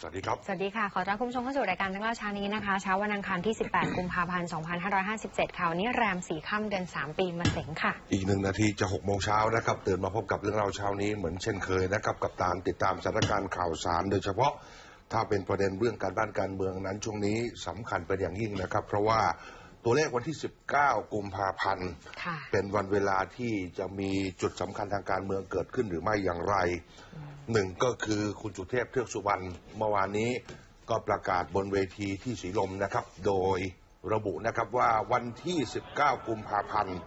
ครับ สวัสดีค่ะ ขอต้อนรับคุณผู้ชมเข้าสู่รายการตั้งเล่าเช้านี้นะคะ เช้าวันอังคารที่ 18 กุมภาพันธ์ 2557 ค่ะวันนี้แรมสี่ค่ำเดือน 3 ปีมาเสงค่ะ อีกหนึ่งนาทีจะหกโมงเช้านะครับตื่นมาพบกับเรื่องราวเช้านี้เหมือนเช่นเคยนะครับ กับตามติดตามสถานการณ์ข่าวสาร โดยเฉพาะถ้าเป็นประเด็นเรื่องการบ้านการเมืองนั้นช่วงนี้สำคัญเป็นอย่างยิ่งนะครับ เพราะว่า ตัวเลขวันที่ 19 กุมภาพันธ์ ค่ะ เป็นวันเวลาที่จะมีจุดสำคัญทางการเมืองเกิดขึ้นหรือไม่อย่างไรหนึ่งก็คือคุณสุเทพเทือกสุวรรณเมื่อวานนี้ก็ประกาศบนเวทีที่สีลมนะครับ โดยระบุนะครับว่าวันที่ 19 กุมภาพันธ์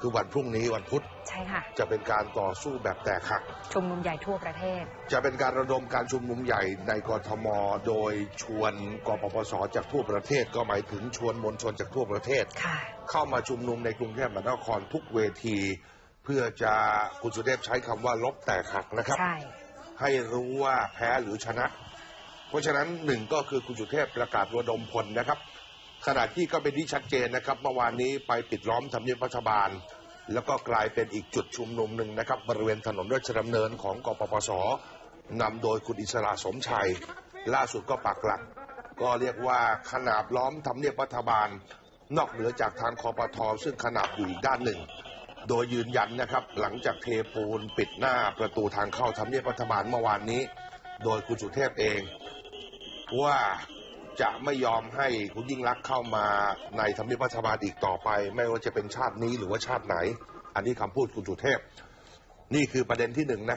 คือวันพรุ่งนี้วันพุธใช่ค่ะ จะเป็นการต่อสู้แบบแตกหัก ชุมนุมใหญ่ทั่วประเทศ จะเป็นการระดมการชุมนุมใหญ่ในกรทม โดยชวนกปปสจากทั่วประเทศก็หมายถึงชวนมวลชนจากทั่วประเทศค่ะเข้ามาชุมนุมในกรุงเทพมหานครทุกเวที เพื่อจะคุณสุเทพใช้คำว่าลบแตกหักนะครับ ใช่ ให้รู้ว่าแพ้หรือชนะ เพราะฉะนั้นหนึ่งก็คือคุณสุเทพประกาศระดมพลนะครับ ขณะที่ก็เป็นที่ชัดเจนนะครับเมื่อวานนี้ไปปิดล้อมทำเนียบรัฐบาล แล้วก็กลายเป็นอีกจุดชุมนุมหนึ่งนะครับ บริเวณถนนราชดำเนินของกปปสนำโดยคุณอิสระสมชัย ล่าสุดก็ปักหลัก ก็เรียกว่าขนาบล้อมทำเนียบรัฐบาล นอกเหนือจากทางคอปทซึ่งขนาบอยู่อีกด้านหนึ่ง โดยยืนยันนะครับ หลังจากเทปูนปิดหน้าประตูทางเข้าทำเนียบรัฐบาลเมื่อวานนี้ โดยคุณสุเทพเองว่า จะไม่ยอมให้คุณยิ่งรักษณ์เข้ามาในทำเนียบรัฐบาลอีกต่อไป ไม่ว่าจะเป็นชาตินี้หรือว่าชาติไหน อันนี้คำพูดคุณสุเทพ นี่คือประเด็นที่หนึ่งนะ